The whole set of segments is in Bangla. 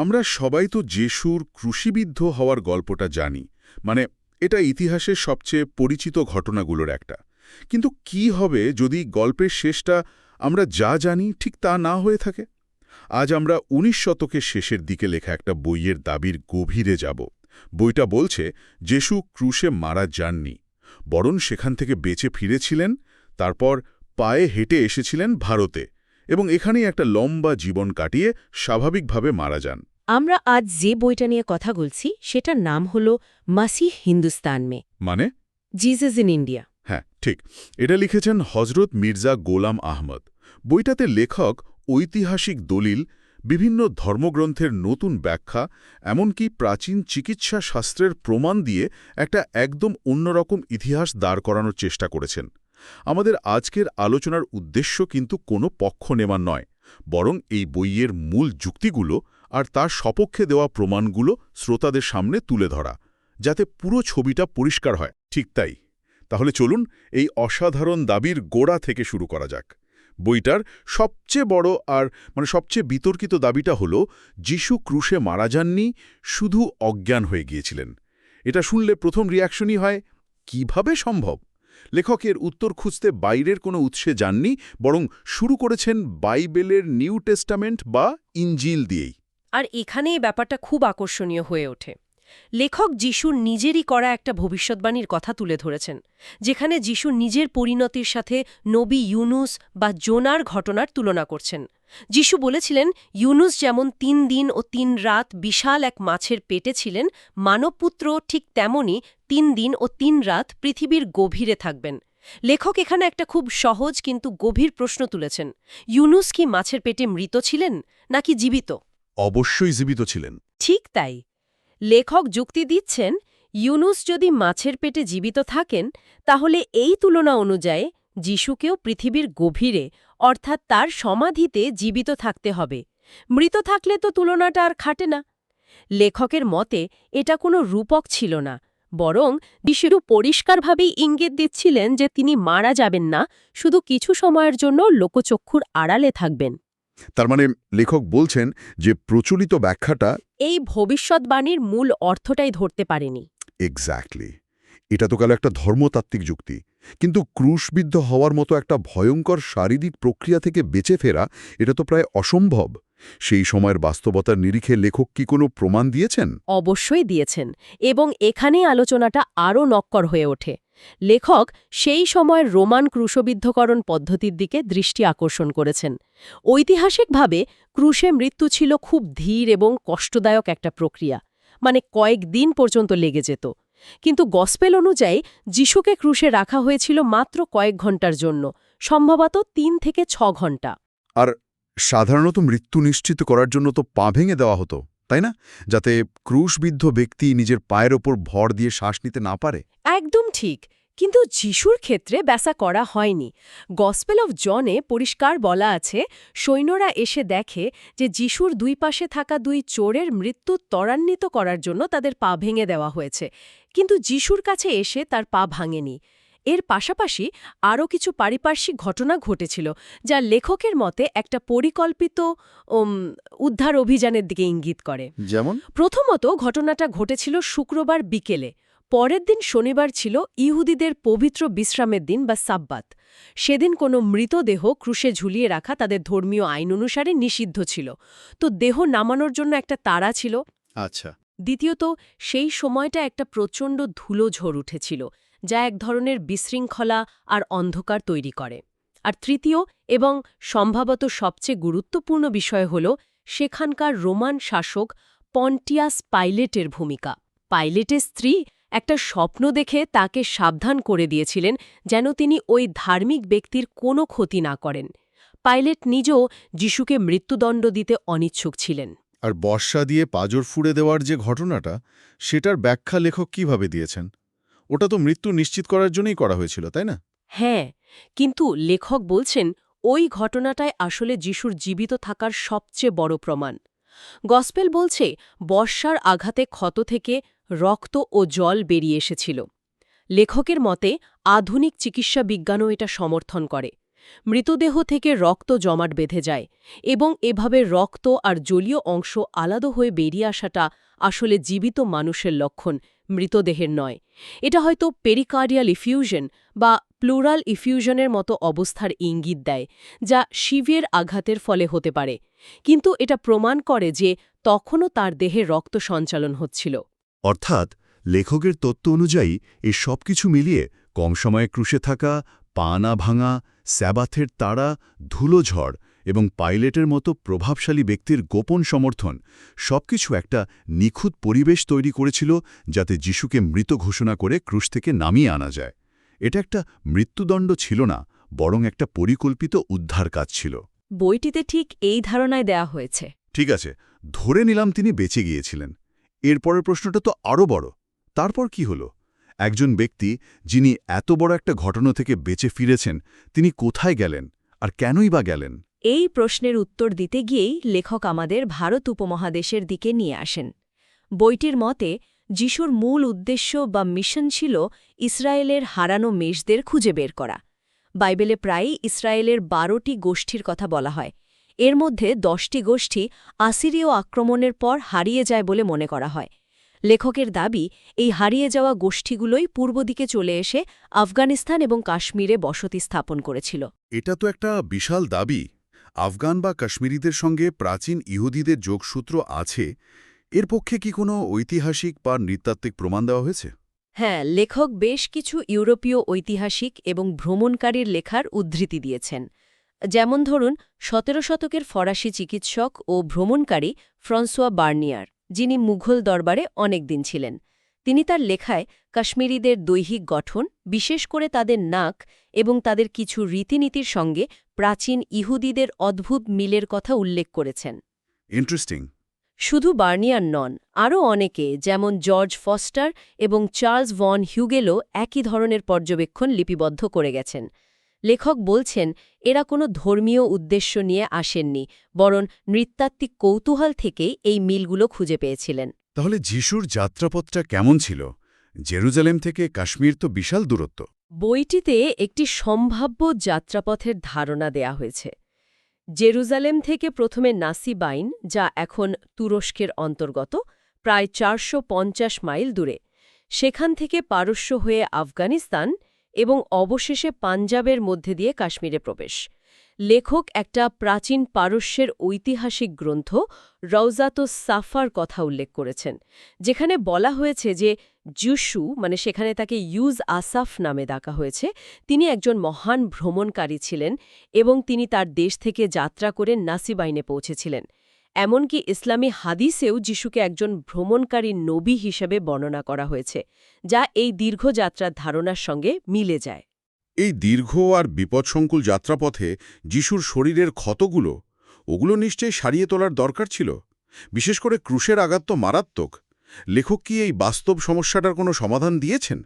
আমরা সবাই তো যিশুর ক্রুশিবিদ্ধ হওয়ার গল্পটা জানি। মানে এটা ইতিহাসের সবচেয়ে পরিচিত ঘটনাগুলোর একটা। কিন্তু কি হবে যদি গল্পের শেষটা আমরা যা জানি ঠিক তা না হয়ে থাকে? আজ আমরা উনিশ শতকের শেষের দিকে লেখা একটা বইয়ের দাবির গভীরে যাব। বইটা বলছে, যিশু ক্রুশে মারা যাননি। বরং সেখান থেকে বেঁচে ফিরেছিলেন, তারপর পায়ে হেঁটে এসেছিলেন ভারতে এবং এখানেই একটা লম্বা জীবন কাটিয়ে স্বাভাবিকভাবে মারা যান। আমরা আজ যে বইটা নিয়ে কথা বলছি সেটার নাম হল মাসিহ হিন্দুস্তান মে। মানে? Jesus in India. হ্যাঁ ঠিক। এটা লিখেছেন হজরত মির্জা গোলাম আহমদ। বইটাতে লেখক ঐতিহাসিক দলিল বিভিন্ন ধর্মগ্রন্থের নতুন ব্যাখ্যা এমনকি প্রাচীন চিকিৎসা শাস্ত্রের প্রমাণ দিয়ে একটা একদম অন্যরকম ইতিহাস দাঁড় করানোর চেষ্টা করেছেন। আমাদের আজকের আলোচনার উদ্দেশ্য কিন্তু কোনো পক্ষ নেওয়ার নয়। বরং এই বইয়ের মূল যুক্তিগুলো আর তার সপক্ষে দেওয়া প্রমাণগুলো শ্রোতাদের সামনে তুলে ধরা, যাতে পুরো ছবিটা পরিষ্কার হয়। ঠিক তাই। তাহলে চলুন এই অসাধারণ দাবির গোড়া থেকে শুরু করা যাক। বইটার সবচেয়ে বড় আর মানে সবচেয়ে বিতর্কিত দাবিটা হল, যিশু ক্রুশে মারা যাননি, শুধু অজ্ঞান হয়ে গিয়েছিলেন। এটা শুনলে প্রথম রিয়াকশনই হয়, কীভাবে সম্ভব? লেখকের উত্তর খুঁজতে বাইরের কোনো উৎসে যাননি, বরং শুরু করেছেন বাইবেলের নিউ টেস্টামেন্ট বা ইঞ্জিল দিয়েই। আর এখানেই ব্যাপারটা খুব আকর্ষণীয় হয়ে ওঠে। লেখক যিশুর নিজেরই করা একটা ভবিষ্যৎবাণীর কথা তুলে ধরেছেন, যেখানে যিশু নিজের পরিণতির সাথে নবী ইউনুস বা জোনার ঘটনার তুলনা করছেন। যিশু বলেছিলেন ইউনুস যেমন তিন দিন ও তিন রাত বিশাল এক মাছের পেটে ছিলেন মানবপুত্র ঠিক তেমনই তিন দিন ও তিন রাত পৃথিবীর গভীরে থাকবেন। লেখক এখানে একটা খুব সহজ কিন্তু গভীর প্রশ্ন তুলেছেন ইউনুস কি মাছের পেটে মৃত ছিলেন নাকি জীবিত? অবশ্যই জীবিত ছিলেন। ঠিক তাই। লেখক যুক্তি দিচ্ছেন ইউনুস যদি মাছের পেটে জীবিত থাকেন তাহলে এই তুলনা অনুযায়ী যিশুকেও পৃথিবীর গভীরে অর্থাৎ তার সমাধিতে জীবিত থাকতে হবে। মৃত থাকলে তো তুলনাটা আর খাটে না। লেখকের মতে এটা কোনো রূপক ছিল না বরং যিশু পরিষ্কারভাবেই ইঙ্গিত দিচ্ছিলেন যে তিনি মারা যাবেন না শুধু কিছু সময়ের জন্য লোকচক্ষুর আড়ালে থাকবেন। তার মানে লেখক বলছেন যে প্রচলিত ব্যাখ্যাটা এই ভবিষ্যৎবাণীর মূল অর্থটাই ধরতে পারেনি। এক্স্যাক্টলি এটা তো গেল একটা ধর্মতাত্ত্বিক যুক্তি। কিন্তু ক্রুশবিদ্ধ হওয়ার মতো একটা ভয়ঙ্কর শারীরিক প্রক্রিয়া থেকে বেঁচে ফেরা, এটা তো প্রায় অসম্ভব। সেই সময়ের বাস্তবতার নিরিখে লেখক কি কোনো প্রমাণ দিয়েছেন? অবশ্যই দিয়েছেন, এবং এখানেই আলোচনাটা আরও নক্কর হয়ে ওঠে। লেখক সেই সময়ের রোমান ক্রুশবিদ্ধকরণ পদ্ধতির দিকে দৃষ্টি আকর্ষণ করেছেন। ঐতিহাসিকভাবে ক্রুশে মৃত্যু ছিল খুব ধীর এবং কষ্টদায়ক একটা প্রক্রিয়া মানে কয়েক দিন পর্যন্ত লেগে যেত। কিন্তু গসপেল অনুযায়ী যিশুকে ক্রুশে রাখা হয়েছিল মাত্র কয়েক ঘণ্টার জন্য সম্ভবত তিন থেকে ছ ঘণ্টা আর সাধারণত মৃত্যু নিশ্চিত করার জন্য তো পা ভেঙে দেওয়া হতো তাই না? যাতে ক্রুশবিদ্ধ ব্যক্তি নিজের পায়ের ওপর ভর দিয়ে শ্বাস নিতে না পারে। একদম ঠিক কিন্তু যিশুর ক্ষেত্রে ব্যাসা করা হয়নি। গসপেল অফ জনে পরিষ্কার বলা আছে সৈন্যরা এসে দেখে যে যিশুর দুই পাশে থাকা দুই চোরের মৃত্যু ত্বরান্বিত করার জন্য তাদের পা ভেঙে দেওয়া হয়েছে। কিন্তু যিশুর কাছে এসে তার পা ভাঙেনি। এর পাশাপাশি আরও কিছু পারিপার্শ্বিক ঘটনা ঘটেছিল যা লেখকের মতে একটা পরিকল্পিত উদ্ধার অভিযানের দিকে ইঙ্গিত করে। যেমন? প্রথমত ঘটনাটা ঘটেছিল শুক্রবার বিকেলে। পরের দিন শনিবার ছিল ইহুদিদের পবিত্র বিশ্রামের দিন বা সাব্বাত। সেদিন কোনো মৃতদেহ ক্রুশে ঝুলিয়ে রাখা তাদের ধর্মীয় আইন অনুসারে নিষিদ্ধ ছিল। তো দেহ নামানোর জন্য একটা তারা ছিল। আচ্ছা। দ্বিতীয়ত, সেই সময়টা একটা প্রচণ্ড ধুলো ঝড় উঠেছিল, যা এক ধরনের বিশৃঙ্খলা আর অন্ধকার তৈরি করে। আর তৃতীয় এবং সম্ভবত সবচেয়ে গুরুত্বপূর্ণ বিষয় হল, সেখানকার রোমান শাসক পন্টিয়াস পাইলেটের ভূমিকা। পাইলেটের স্ত্রী একটা স্বপ্ন দেখে তাকে সাবধান করে দিয়েছিলেন যেন তিনি ওই ধার্মিক ব্যক্তির কোনো ক্ষতি না করেন। পাইলেট নিজেও যিশুকে মৃত্যুদণ্ড দিতে অনিচ্ছুক ছিলেন। আর বর্ষা দিয়ে পাজর ফুড়ে দেওয়ার যে ঘটনাটা, সেটার ব্যাখ্যা লেখক কীভাবে দিয়েছেন? ওটা তো মৃত্যু নিশ্চিত করার জন্যই করা হয়েছিল, তাই না? হ্যাঁ কিন্তু লেখক বলছেন, ওই ঘটনাটাই আসলে যিশুর জীবিত থাকার সবচেয়ে বড় প্রমাণ। গসপেল বলছে, বর্ষার আঘাতে ক্ষত থেকে রক্ত ও জল বেরিয়ে এসেছিল। লেখকের মতে, আধুনিক চিকিৎসা বিজ্ঞানও এটা সমর্থন করে। মৃতদেহ থেকে রক্ত জমাট বেঁধে যায় এবং এভাবে রক্ত আর জলীয় অংশ আলাদা হয়ে বেরিয়ে আসাটা আসলে জীবিত মানুষের লক্ষণ, মৃতদেহের নয়। এটা হয়তো পেরিকার্ডিয়াল ইফিউশন বা প্লুরাল ইফিউশনের মতো অবস্থার ইঙ্গিত দেয়, যা শিবের আঘাতের ফলে হতে পারে। কিন্তু এটা প্রমাণ করে যে তখনও তার দেহে রক্ত সঞ্চালন হচ্ছিল। অর্থাৎ লেখকের তত্ত্ব অনুযায়ী এই সব কিছু মিলিয়ে কম সময়ে ক্রুশে থাকা পা না ভাঙা স্যাবাথের তাড়া ধুলোঝড় এবং পাইলেটের মতো প্রভাবশালী ব্যক্তির গোপন সমর্থন সবকিছু একটা নিখুঁত পরিবেশ তৈরি করেছিল যাতে যিশুকে মৃত ঘোষণা করে ক্রুশ থেকে নামিয়ে আনা যায়। এটা একটা মৃত্যুদণ্ড ছিল না বরং একটা পরিকল্পিত উদ্ধার কাজ ছিল। বইটিতে ঠিক এই ধারণায় দেয়া হয়েছে। ঠিক আছে ধরে নিলাম তিনি বেঁচে গিয়েছিলেন। এরপরের প্রশ্নটা তো আরও বড়। তারপর কি হলো? একজন ব্যক্তি যিনি এত বড় একটা ঘটনা থেকে বেঁচে ফিরেছেন, তিনি কোথায় গেলেন আর কেনই বা গেলেন? এই প্রশ্নের উত্তর দিতে গিয়েই লেখক আমাদের ভারত উপমহাদেশের দিকে নিয়ে আসেন। বইটির মতে, যিশুর মূল উদ্দেশ্য বা মিশন ছিল ইসরায়েলের হারানো মেষদের খুঁজে বের করা। বাইবেলে প্রায়ই ইসরায়েলের বারোটি গোষ্ঠীর কথা বলা হয়। এর মধ্যে দশটি গোষ্ঠী আসিরীয় আক্রমণের পর হারিয়ে যায় বলে মনে করা হয়। লেখকের দাবি এই হারিয়ে যাওয়া গোষ্ঠীগুলোই পূর্ব দিকে চলে এসে আফগানিস্তান এবং কাশ্মীরে বসতি স্থাপন করেছিল। এটা তো একটা বিশাল দাবি। আফগান বা কাশ্মীরিদের সঙ্গে প্রাচীন ইহুদিদের যোগসূত্র আছে। এর পক্ষে কি কোনো ঐতিহাসিক বা নৃতাত্ত্বিক প্রমাণ দেওয়া হয়েছে? হ্যাঁ লেখক বেশ কিছু ইউরোপীয় ঐতিহাসিক এবং ভ্রমণকারীর লেখার উদ্ধৃতি দিয়েছেন। যেমন ধরুন সতেরো শতকের ফরাসি চিকিৎসক ও ভ্রমণকারী ফ্রান্সোয়া বার্নিয়ার। যিনি মুঘল দরবারে অনেক দিন ছিলেন। তিনি তার লেখায় কাশ্মীরিদের দৈহিক গঠন বিশেষ করে তাদের নাক এবং তাদের কিছু রীতিনীতির সঙ্গে প্রাচীন ইহুদিদের অদ্ভুত মিলের কথা উল্লেখ করেছেন। ইন্টারেস্টিং শুধু বার্নিয়ার নন আরও অনেকে যেমন জর্জ ফস্টার এবং চার্লস ভন হিউগেলও একই ধরনের পর্যবেক্ষণ লিপিবদ্ধ করে গেছেন। লেখক বলছেন এরা কোনো ধর্মীয় উদ্দেশ্য নিয়ে আসেননি বরং নৃতাত্ত্বিক কৌতূহল থেকেই এই মিলগুলো খুঁজে পেয়েছিলেন। তাহলে যিশুর যাত্রাপথটা কেমন ছিল? জেরুজালেম থেকে কাশ্মীর তো বিশাল দূরত্ব। বইটিতে একটি সম্ভাব্য যাত্রাপথের ধারণা দেয়া হয়েছে। জেরুজালেম থেকে প্রথমে নাসিবাইন যা এখন তুরস্কের অন্তর্গত প্রায় চারশো পঞ্চাশ মাইল দূরে। সেখান থেকে পারস্য হয়ে আফগানিস্তান এবং অবশেষে পাঞ্জাবের মধ্যে দিয়ে কাশ্মীরে প্রবেশ। লেখক একটা প্রাচীন পারস্যের ঐতিহাসিক গ্রন্থ রওজাতো সাফার কথা উল্লেখ করেছেন, যেখানে বলা হয়েছে যে জুসু মানে সেখানে তাকে ইউজ আসাফ নামে ডাকা হয়েছে, তিনি একজন মহান ভ্রমণকারী ছিলেন এবং তিনি তার দেশ থেকে যাত্রা করে নাসিবাইনে পৌঁছেছিলেন। এমনকি ইসলামী হাদিসেও যিশুকে একজন ভ্রমণকারী নবী হিসেবে বর্ণনা করা হয়েছে যা এই দীর্ঘ যাত্রার ধারণার সঙ্গে মিলে যায়। এই দীর্ঘ আর বিপদসংকুল যাত্রাপথে যিশুর শরীরের ক্ষতগুলো ওগুলো নিশ্চয়ই সারিয়ে তোলার দরকার ছিল। বিশেষ করে ক্রুশের আঘাত তো মারাত্মক। লেখক কি এই বাস্তব সমস্যাটার কোনো সমাধান দিয়েছেন?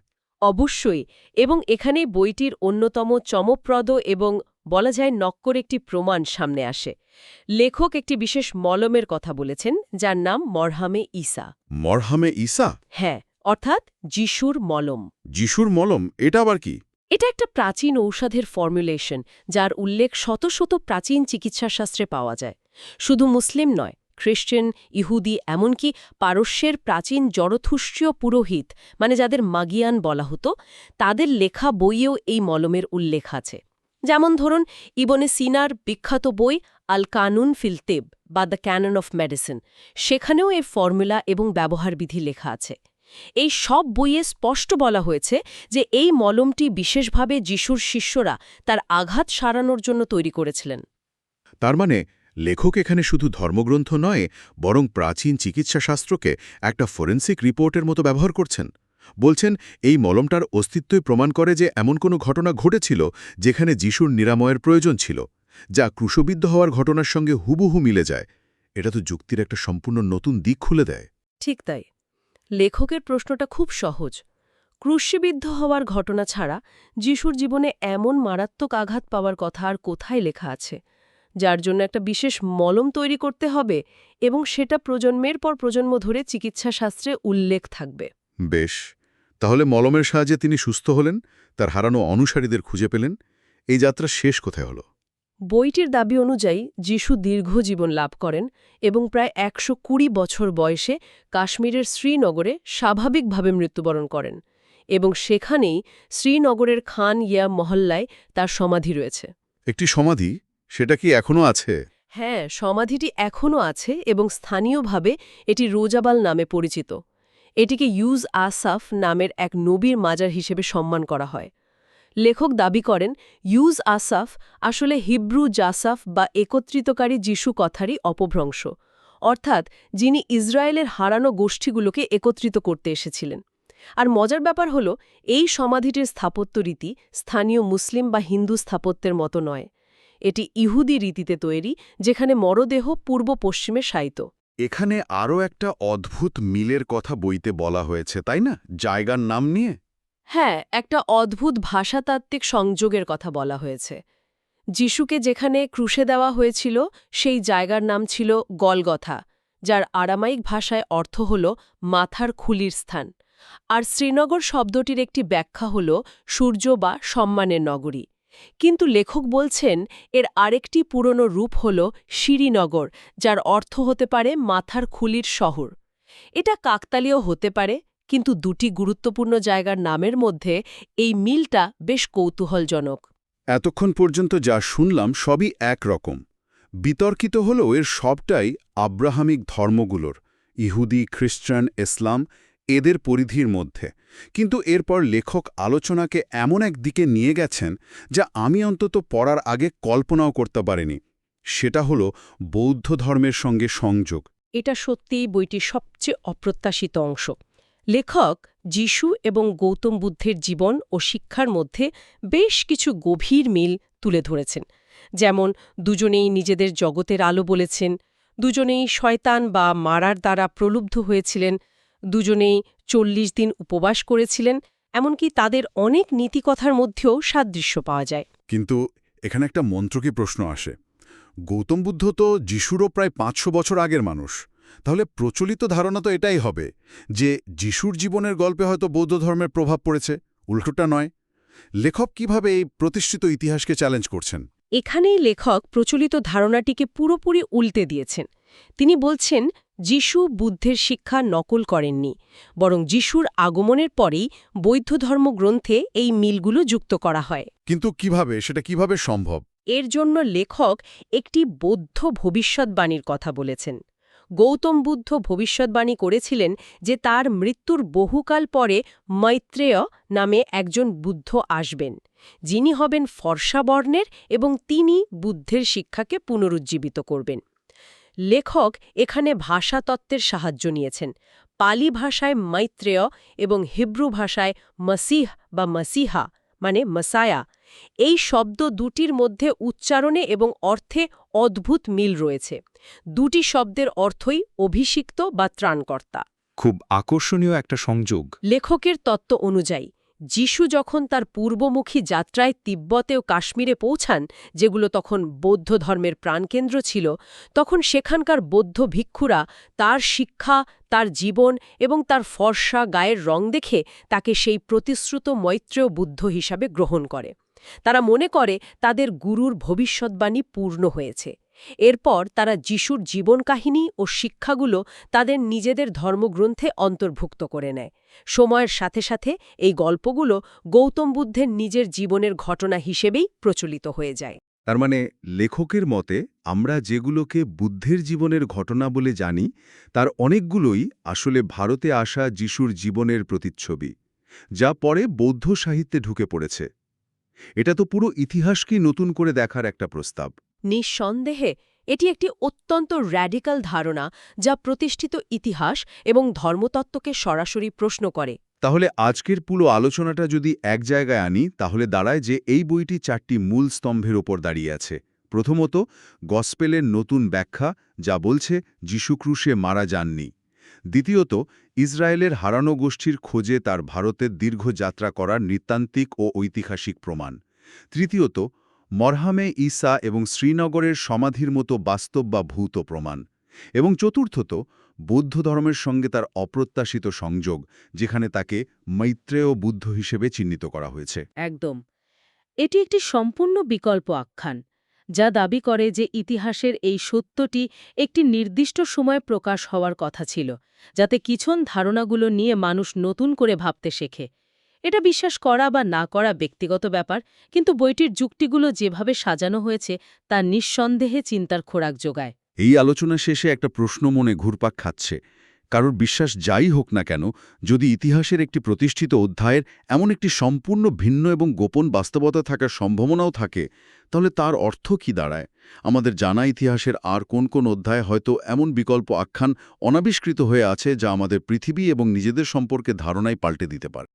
অবশ্যই এবং এখানে বইটির অন্যতম চমকপ্রদ এবং বলা যায় নক্কর একটি প্রমাণ সামনে আসে। লেখক একটি বিশেষ মলমের কথা বলেছেন যার নাম মরহামে ঈসা। মরহামে ঈসা? হ্যাঁ অর্থাৎ যিশুর মলম। যিশুর মলম এটা আবার কি? এটা একটা প্রাচীন ঔষধের ফর্মুলেশন যার উল্লেখ শত শত প্রাচীন চিকিৎসাশাস্ত্রে পাওয়া যায়। শুধু মুসলিম নয় খ্রিস্টান ইহুদি এমনকি পারস্যের প্রাচীন জরথুষ্ট্রীয় পুরোহিত মানে যাদের মাগিয়ান বলা হতো তাদের লেখা বইয়েও এই মলমের উল্লেখ আছে। যেমন ধরুন, ইবনে সিনার বিখ্যাত বই আল কানুন ফিলতেব বা দ্য ক্যানন অফ মেডিসিন। সেখানেও এর ফর্মুলা এবং ব্যবহারবিধি লেখা আছে। এই সব বইয়ে স্পষ্ট বলা হয়েছে যে এই মলমটি বিশেষভাবে যিশুর শিষ্যরা তার আঘাত সারানোর জন্য তৈরি করেছিলেন। তার মানে লেখক এখানে শুধু ধর্মগ্রন্থ নয়, বরং প্রাচীন চিকিৎসাশাস্ত্রকে একটা ফরেন্সিক রিপোর্টের মতো ব্যবহার করছেন। বলছেন, এই মলমটার অস্তিত্বই প্রমাণ করে যে এমন কোনো ঘটনা ঘটেছিল যেখানে যিশুর নিরাময়ের প্রয়োজন ছিল, যা ক্রুশবিদ্ধ হওয়ার ঘটনার সঙ্গে হুবহু মিলে যায়। এটা তো যুক্তির একটা সম্পূর্ণ নতুন দিক খুলে দেয়। ঠিক তাই। লেখকের প্রশ্নটা খুব সহজ। ক্রুশবিদ্ধ হওয়ার ঘটনা ছাড়া যিশুর জীবনে এমন মারাত্মক আঘাত পাওয়ার কথা আর কোথায় লেখা আছে? যার জন্য একটা বিশেষ মলম তৈরি করতে হবে এবং সেটা প্রজন্মের পর প্রজন্ম ধরে চিকিৎসাশাস্ত্রে উল্লেখ থাকবে। বেশ তাহলে মলমের সাহায্যে তিনি সুস্থ হলেন তার হারানো অনুসারীদের খুঁজে পেলেন এই যাত্রা শেষ কোথায় হল? বইটির দাবি অনুযায়ী যিশু দীর্ঘ জীবন লাভ করেন এবং প্রায় একশো কুড়ি বছর বয়সে কাশ্মীরের শ্রীনগরে স্বাভাবিকভাবে মৃত্যুবরণ করেন এবং সেখানেই শ্রীনগরের খান ইয়া মহল্লায় তার সমাধি রয়েছে। একটি সমাধি? সেটা কি এখনও আছে? হ্যাঁ সমাধিটি এখনও আছে এবং স্থানীয়ভাবে এটি রোজাবাল নামে পরিচিত। এটিকে ইউজ আসাফ নামের এক নবীর মাজার হিসেবে সম্মান করা হয়। লেখক দাবি করেন, ইউজ আসাফ আসলে হিব্রু জাসাফ বা একত্রিতকারী যিশু কথারই অপভ্রংশ, অর্থাৎ যিনি ইসরায়েলের হারানো গোষ্ঠীগুলোকে একত্রিত করতে এসেছিলেন। আর মজার ব্যাপার হল, এই সমাধিটির স্থাপত্য রীতি স্থানীয় মুসলিম বা হিন্দু স্থাপত্যের মতো নয়। এটি ইহুদি রীতিতে তৈরি, যেখানে মরদেহ পূর্ব পশ্চিমে শায়িত। এখানে আরও একটা অদ্ভুত মিলের কথা বইতে বলা হয়েছে, তাই না? জায়গার নাম নিয়ে? হ্যাঁ একটা অদ্ভুত ভাষাতাত্ত্বিক সংযোগের কথা বলা হয়েছে। যিশুকে যেখানে ক্রুশে দেওয়া হয়েছিল, সেই জায়গার নাম ছিল গলগথা, যার আরামাইক ভাষায় অর্থ হল মাথার খুলির স্থান। আর শ্রীনগর শব্দটির একটি ব্যাখ্যা হল সূর্য বা সম্মানের নগরী। কিন্তু লেখক বলছেন, এর আরেকটি পুরনো রূপ হল শিরিনগর, যার অর্থ হতে পারে মাথার খুলির শহর। এটা কাকতালীয় হতে পারে, কিন্তু দুটি গুরুত্বপূর্ণ জায়গার নামের মধ্যে এই মিলটা বেশ কৌতূহলজনক। এতক্ষণ পর্যন্ত যা শুনলাম সবই একরকম। বিতর্কিত হলেও এর সবটাই আব্রাহামিক ধর্মগুলোর, ইহুদি, খ্রিস্টান, ইসলাম এদের পরিধির মধ্যে। কিন্তু এরপর লেখক আলোচনাকে এমন এক দিকে নিয়ে গেছেন যা আমি অন্তত পড়ার আগে কল্পনাও করতে পারিনি। সেটা হলো বৌদ্ধ ধর্মের সঙ্গে সংযোগ। এটা সত্যিই বইটির সবচেয়ে অপ্রত্যাশিত অংশ। লেখক যিশু এবং গৌতম বুদ্ধের জীবন ও শিক্ষার মধ্যে বেশ কিছু গভীর মিল তুলে ধরেছেন। যেমন দুজনেই নিজেদের জগতের আলো বলেছেন, দুজনেই শয়তান বা মারার দ্বারা প্রলুব্ধ হয়েছিলেন দুজনেই চল্লিশ দিন উপবাস করেছিলেন এমনকি তাদের অনেক নীতিকথার মধ্যেও সাদৃশ্য পাওয়া যায়। কিন্তু এখানে একটা মন্ত্রকী প্রশ্ন আসে। গৌতম বুদ্ধ তো যিশুরও প্রায় পাঁচশো বছর আগের মানুষ। তাহলে প্রচলিত ধারণা তো এটাই হবে যে যিশুর জীবনের গল্পে হয়তো বৌদ্ধ ধর্মের প্রভাব পড়েছে উল্টোটা নয়। লেখক কীভাবে এই প্রতিষ্ঠিত ইতিহাসকে চ্যালেঞ্জ করছেন? এখানেই লেখক প্রচলিত ধারণাটিকে পুরোপুরি উল্টে দিয়েছেন। তিনি বলছেন যিশু বুদ্ধের শিক্ষা নকল করেননি বরং যিশুর আগমনের পরেই বৌদ্ধ ধর্মগ্রন্থে এই মিলগুলো যুক্ত করা হয়। কিন্তু কীভাবে? সেটা কীভাবে সম্ভব? এর জন্য লেখক একটি বৌদ্ধ ভবিষ্যৎবাণীর কথা বলেছেন। গৌতম বুদ্ধ ভবিষ্যৎবাণী করেছিলেন যে তার মৃত্যুর বহুকাল পরে মৈত্রেয় নামে একজন বুদ্ধ আসবেন যিনি হবেন ফর্সা বর্ণের এবং তিনি বুদ্ধের শিক্ষাকে পুনরুজ্জীবিত করবেন। লেখক এখানে ভাষাতত্ত্বের সাহায্য নিয়েছেন। পালি ভাষায় মৈত্রেয় এবং হিব্রু ভাষায় মসিহ বা মসিহা মানে মসায়া। এই শব্দ দুটির মধ্যে উচ্চারণে এবং অর্থে অদ্ভুত মিল রয়েছে। দুটি শব্দের অর্থই অভিষিক্ত বা ত্রাণকর্তা। খুব আকর্ষণীয় একটা সংযোগ। লেখকের তত্ত্ব অনুযায়ী যিশু যখন তার পূর্বমুখী যাত্রায় তিব্বতে ও কাশ্মীরে পৌঁছান, যেগুলো তখন বৌদ্ধ ধর্মের প্রাণকেন্দ্র ছিল, তখন সেখানকার বৌদ্ধ ভিক্ষুরা তার শিক্ষা, তার জীবন এবং তার ফর্সা গায়ের রং দেখে তাকে সেই প্রতিশ্রুত মৈত্রেয় বুদ্ধ হিসাবে গ্রহণ করে। তারা মনে করে তাদের গুরুর ভবিষ্যৎবাণী পূর্ণ হয়েছে। এরপর তারা যিশুর জীবন কাহিনী ও শিক্ষাগুলো তাদের নিজেদের ধর্মগ্রন্থে অন্তর্ভুক্ত করে নেয়। সময়ের সাথে সাথে এই গল্পগুলো গৌতম বুদ্ধের নিজের জীবনের ঘটনা হিসেবেই প্রচলিত হয়ে যায়। তার মানে লেখকের মতে আমরা যেগুলোকে বুদ্ধের জীবনের ঘটনা বলে জানি, তার অনেকগুলোই আসলে ভারতে আসা যিশুর জীবনের প্রতিচ্ছবি, যা পরে বৌদ্ধ সাহিত্যে ঢুকে পড়েছে। এটা তো পুরো ইতিহাসকেই নতুন করে দেখার একটা প্রস্তাব। নিঃসন্দেহে এটি একটি অত্যন্ত র্যাডিক্যাল ধারণা যা প্রতিষ্ঠিত ইতিহাস এবং ধর্মতত্ত্বকে সরাসরি প্রশ্ন করে। তাহলে আজকের পুরো আলোচনাটা যদি এক জায়গায় আনি, তাহলে দাঁড়ায় যে এই বইটি চারটি মূল স্তম্ভের ওপর দাঁড়িয়ে আছে। প্রথমত, গসপেলের নতুন ব্যাখ্যা, যা বলছে যীশুক্রুশে মারা যাননি। দ্বিতীয়ত, ইসরায়েলের হারানো গোষ্ঠীর খোঁজে তার ভারতের দীর্ঘ যাত্রা করার নৃতান্ত্রিক ও ঐতিহাসিক প্রমাণ। তৃতীয়ত মরহামে ঈসা এবং শ্রীনগরের সমাধির মতো বাস্তব বা ভূত প্রমাণ। এবং চতুর্থত, বৌদ্ধ ধর্মের সঙ্গে তার অপ্রত্যাশিত সংযোগ, যেখানে তাকে মৈত্রেয় বুদ্ধ হিসেবে চিহ্নিত করা হয়েছে। একদম। এটি একটি সম্পূর্ণ বিকল্প আখ্যান, যা দাবি করে যে ইতিহাসের এই সত্যটি একটি নির্দিষ্ট সময় প্রকাশ হওয়ার কথা ছিল, যাতে কিছন ধারণাগুলো নিয়ে মানুষ নতুন করে ভাবতে শেখে। এটা বিশ্বাস করা বা না করা ব্যক্তিগত ব্যাপার, কিন্তু বইটির যুক্তিগুলো যেভাবে সাজানো হয়েছে, তা নিঃসন্দেহে চিন্তার খোরাক যোগায়। এই আলোচনা শেষে একটা প্রশ্ন মনে ঘুরপাক খাচ্ছে। কারোর বিশ্বাস যাই হোক না কেন, যদি ইতিহাসের একটি প্রতিষ্ঠিত অধ্যায়ের এমন একটি সম্পূর্ণ ভিন্ন এবং গোপন বাস্তবতা থাকার সম্ভাবনাও থাকে, তাহলে তার অর্থ কি দাঁড়ায়? আমাদের জানা ইতিহাসের আর কোন কোন অধ্যায় হয়তো এমন বিকল্প আখ্যান অনাবিষ্কৃত হয়ে আছে যা আমাদের পৃথিবী এবং নিজেদের সম্পর্কে ধারণাই পাল্টে দিতে পারে।